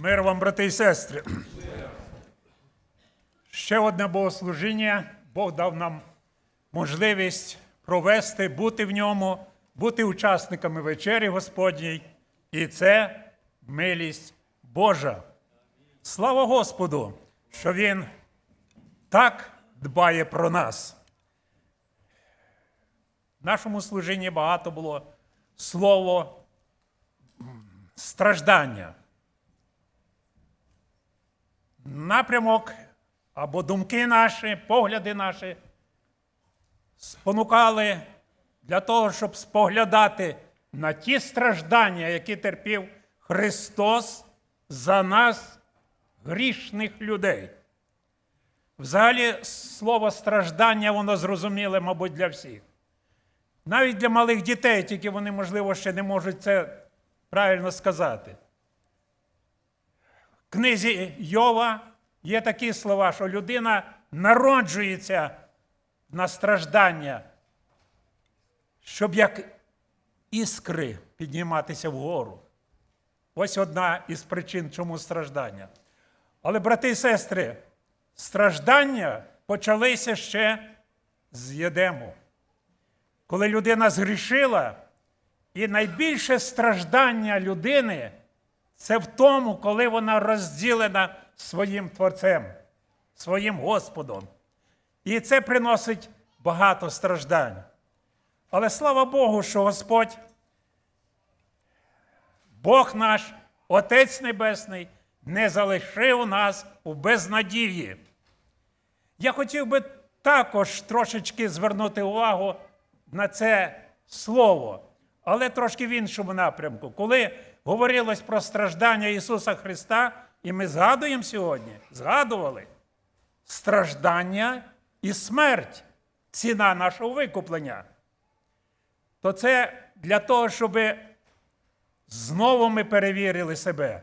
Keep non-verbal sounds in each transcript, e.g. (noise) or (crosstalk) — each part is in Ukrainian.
Мир вам, брати і сестри. Ще одне богослужіння. Бог дав нам можливість провести, бути в ньому, бути учасниками вечері Господній. І це милість Божа. Слава Господу, що Він так дбає про нас. В нашому служінні багато було слово страждання. Напрямок або думки наші, погляди наші спонукали для того, щоб споглядати на ті страждання, які терпів Христос за нас, грішних людей. Взагалі, слово страждання, воно зрозуміле, мабуть, для всіх. Навіть для малих дітей, тільки вони, можливо, ще не можуть це правильно сказати. Книзі Йова є такі слова, що людина народжується на страждання, щоб як іскри підніматися вгору. Ось одна із причин, чому страждання. Але, брати і сестри, страждання почалися ще з Єдему. Коли людина згрішила, і найбільше страждання людини це в тому, коли вона розділена своїм Творцем, своїм Господом. І це приносить багато страждань. Але слава Богу, що Господь, Бог наш, Отець Небесний, не залишив нас у безнадії. Я хотів би також трошечки звернути увагу на це слово, але трошки в іншому напрямку. Коли говорилось про страждання Ісуса Христа, і ми згадуємо сьогодні, згадували. Страждання і смерть, ціна нашого викуплення, то це для того, щоб знову ми перевірили себе,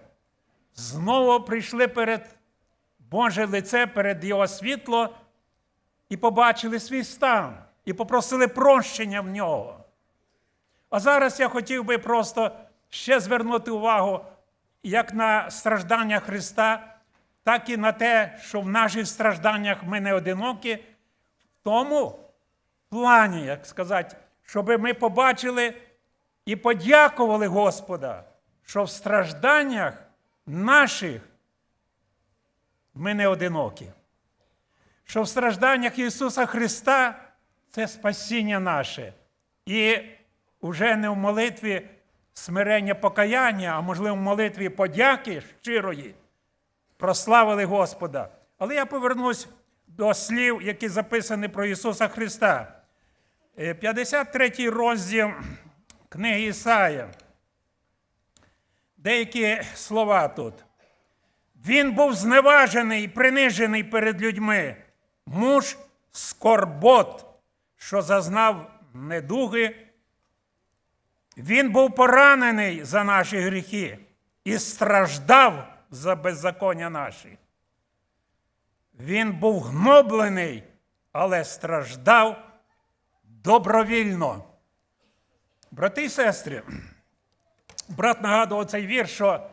знову прийшли перед Боже лице, перед Його світло і побачили свій стан, і попросили прощення в нього. А зараз я хотів би просто ще звернути увагу як на страждання Христа, так і на те, що в наших стражданнях ми не одинокі, в тому плані, як сказати, щоб ми побачили і подякували Господа, що в стражданнях наших ми не одинокі. Що в стражданнях Ісуса Христа це спасіння наше. І вже не в молитві смирення покаяння, а можливо в молитві подяки щирої, прославили Господа. Але я повернусь до слів, які записані про Ісуса Христа. Е, 53 розділ книги Ісая. Деякі слова тут. Він був зневажений і принижений перед людьми, муж скорбот, що зазнав недуги. Він був поранений за наші гріхи і страждав за беззаконня наші. Він був гноблений, але страждав добровільно. Брати і сестри, брат нагадував цей вірш, що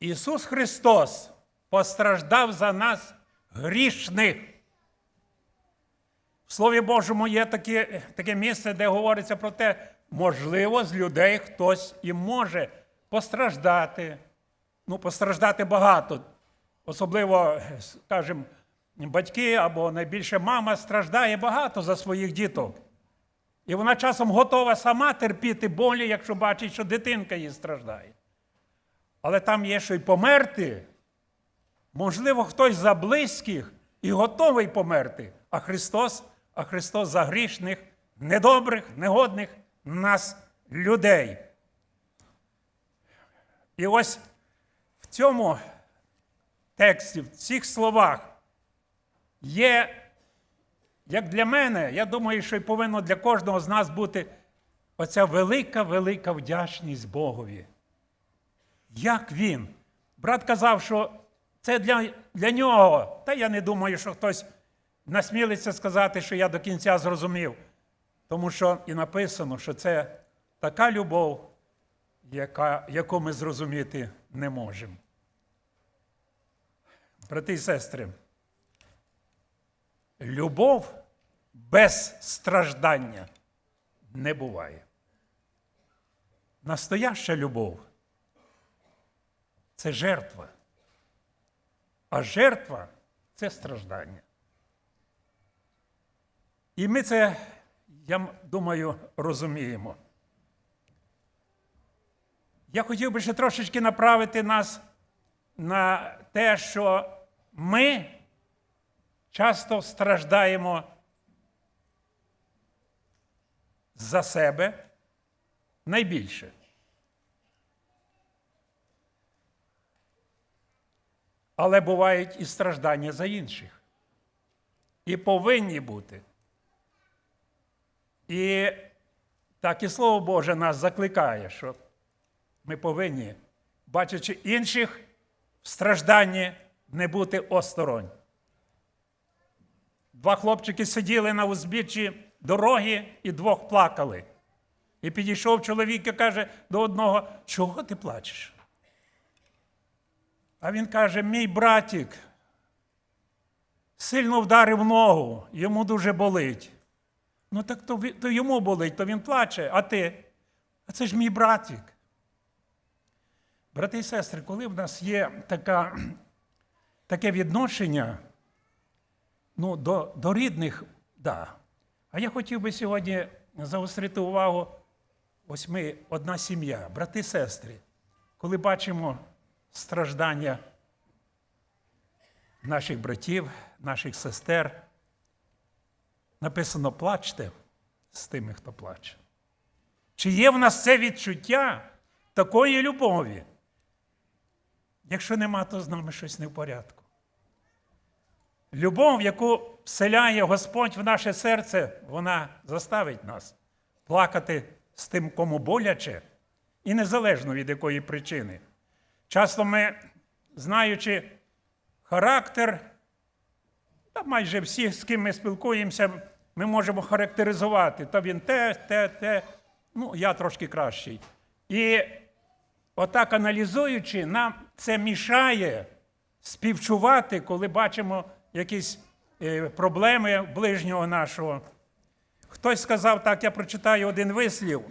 Ісус Христос постраждав за нас грішних. В Слові Божому є таке, таке місце, де говориться про те, можливо, з людей хтось і може постраждати. Ну, постраждати багато. Особливо, скажімо, батьки або найбільше мама страждає багато за своїх діток. І вона часом готова сама терпіти болі, якщо бачить, що дитинка їй страждає. Але там є що й померти. Можливо, хтось за близьких і готовий померти, а Христос, а Христос за грішних, недобрих, негодних нас людей. І ось в цьому тексті, в цих словах є, як для мене, я думаю, що й повинно для кожного з нас бути оця велика, велика вдячність Богові. Як він? Брат казав, що це для, для нього. Та я не думаю, що хтось насмілиться сказати, що я до кінця зрозумів. Тому що і написано, що це така любов, яка, яку ми зрозуміти не можемо. Брати і сестри, любов без страждання не буває. Настояща любов це жертва. А жертва це страждання. І ми це, я думаю, розуміємо. Я хотів би ще трошечки направити нас на те, що ми часто страждаємо за себе найбільше. Але бувають і страждання за інших. І повинні бути. І так і Слово Боже нас закликає, що ми повинні, бачачи інших в стражданні, не бути осторонь. Два хлопчики сиділи на узбіччі дороги і двох плакали. І підійшов чоловік і каже до одного: чого ти плачеш? А він каже: мій братік сильно вдарив ногу, йому дуже болить. Ну так то, то йому болить, то він плаче, а ти? А це ж мій братік. Брати і сестри, коли в нас є така, (clears throat) таке відношення ну, до, до рідних, да. А я хотів би сьогодні заострити увагу, ось ми одна сім'я, брати і сестри, коли бачимо страждання наших братів, наших сестер, написано плачте з тими, хто плаче. Чи є в нас це відчуття такої любові? Якщо нема, то з нами щось не в порядку. Любов, яку вселяє Господь в наше серце, вона заставить нас плакати з тим, кому боляче, і незалежно від якої причини. Часто ми, знаючи характер, та майже всі, з ким ми спілкуємося, ми можемо характеризувати. Та він те, те, те. Ну, я трошки кращий. І отак аналізуючи, нам це мішає співчувати, коли бачимо якісь е, проблеми ближнього нашого. Хтось сказав так, я прочитаю один вислів.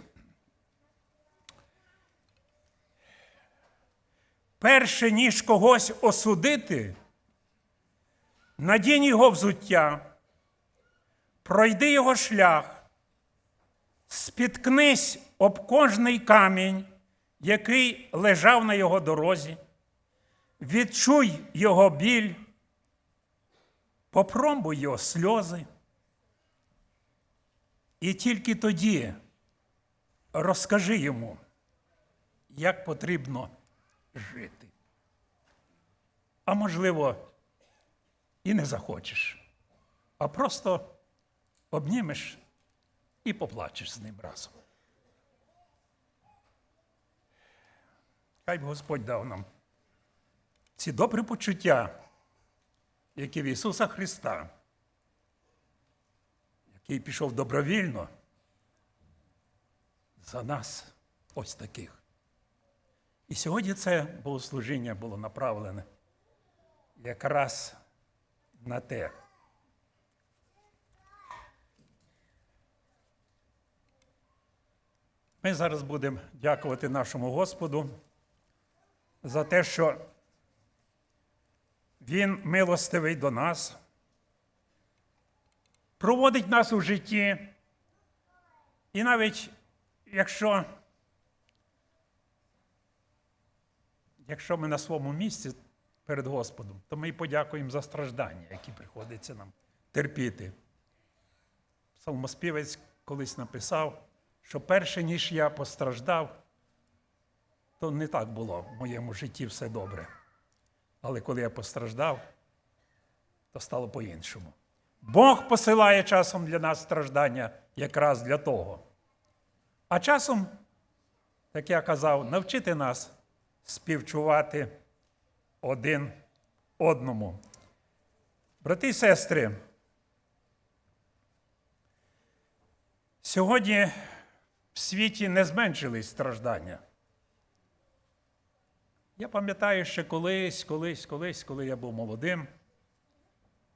Перше, ніж когось осудити, надінь його взуття, пройди його шлях, спіткнись об кожний камінь, який лежав на його дорозі, відчуй його біль, попробуй його сльози. І тільки тоді розкажи йому, як потрібно жити. А можливо, і не захочеш, а просто обнімеш і поплачеш з ним разом. Хай б Господь дав нам ці добрі почуття, які в Ісуса Христа, який пішов добровільно за нас, ось таких. І сьогодні це богослужіння було направлене якраз на те. Ми зараз будемо дякувати нашому Господу за те, що Він милостивий до нас, проводить нас у житті. І навіть якщо, якщо ми на своєму місці перед Господом, то ми й подякуємо за страждання, які приходиться нам терпіти. Псалмоспівець колись написав, що перше, ніж я постраждав, то не так було в моєму житті все добре. Але коли я постраждав, то стало по-іншому. Бог посилає часом для нас страждання якраз для того. А часом, як я казав, навчити нас співчувати один одному. Брати і сестри, сьогодні в світі не зменшились страждання. Я пам'ятаю, ще колись, колись, колись, коли я був молодим.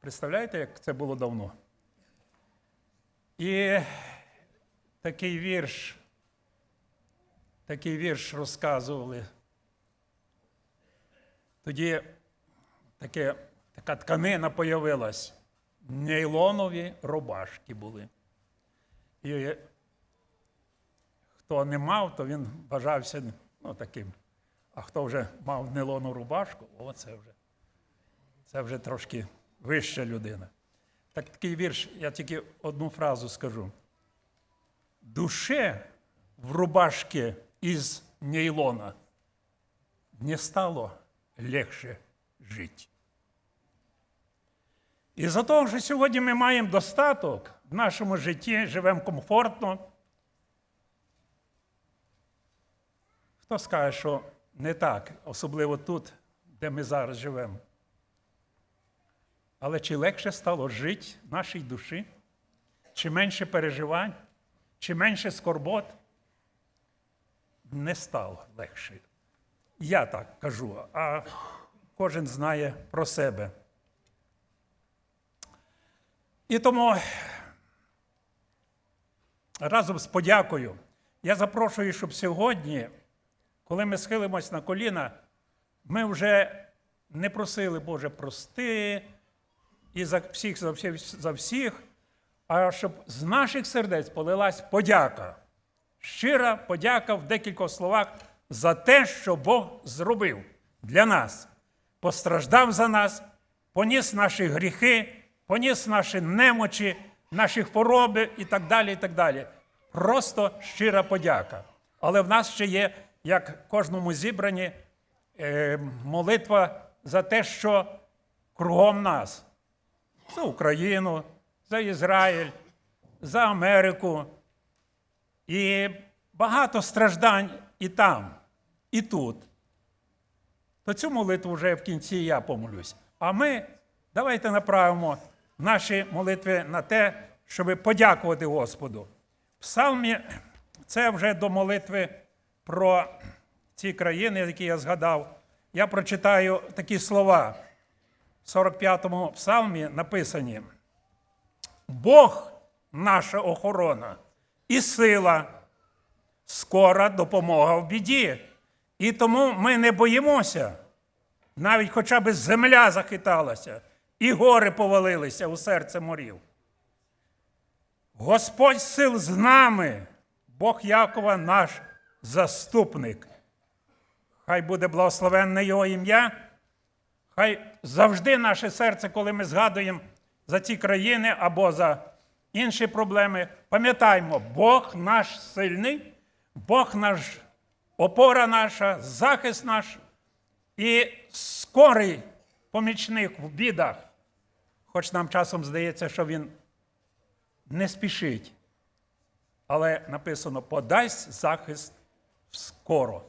Представляєте, як це було давно? І такий вірш, такий вірш розказували. Тоді таке, така тканина появилась. Нейлонові рубашки були. І хто не мав, то він бажався ну, таким. А хто вже мав нейлону рубашку, о, це вже, це вже трошки вища людина. Так, такий вірш, я тільки одну фразу скажу. Душе в рубашке из нейлона не стало легше жить. І за того, що сьогодні ми маємо достаток в нашому житті, живемо комфортно. Хто скаже, що не так, особливо тут, де ми зараз живемо. Але чи легше стало жити нашій душі? Чи менше переживань, чи менше скорбот? Не стало легше. Я так кажу, а кожен знає про себе. І тому разом з подякою я запрошую, щоб сьогодні, коли ми схилимось на коліна, ми вже не просили, Боже, прости і за всіх, за всіх, за всіх, а щоб з наших сердець полилась подяка. Щира подяка в декількох словах за те, що Бог зробив для нас, постраждав за нас, поніс наші гріхи, поніс наші немочі, наші хвороби і так далі. і так далі. Просто щира подяка. Але в нас ще є, як кожному зібранні, е, молитва за те, що кругом нас за Україну, за Ізраїль, за Америку. І багато страждань і там, і тут. То цю молитву вже в кінці я помолюсь. А ми давайте направимо наші молитви на те, щоб подякувати Господу. В Псалмі це вже до молитви про ці країни, які я згадав. Я прочитаю такі слова. В 45-му псалмі написані: Бог наша охорона і сила, скора допомога в біді. І тому ми не боїмося, навіть хоча б земля захиталася, і гори повалилися у серце морів. Господь сил з нами, Бог Якова наш заступник. Хай буде благословенне Його ім'я. Хай завжди наше серце, коли ми згадуємо за ці країни або за інші проблеми, пам'ятаємо, Бог наш сильний, Бог наш опора наша, захист наш і скорий помічник в бідах. Хоч нам часом здається, що він не спішить. Але написано: подасть захист скоро.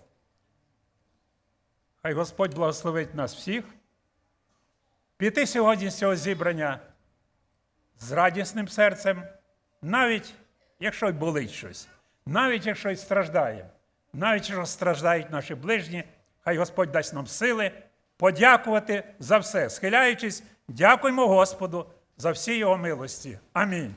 Хай Господь благословить нас всіх. Піти сьогодні з цього зібрання з радісним серцем, навіть якщо й болить щось, навіть якщо й страждає, навіть якщо страждають наші ближні, хай Господь дасть нам сили подякувати за все. Схиляючись, дякуємо Господу за всі його милості. Амінь.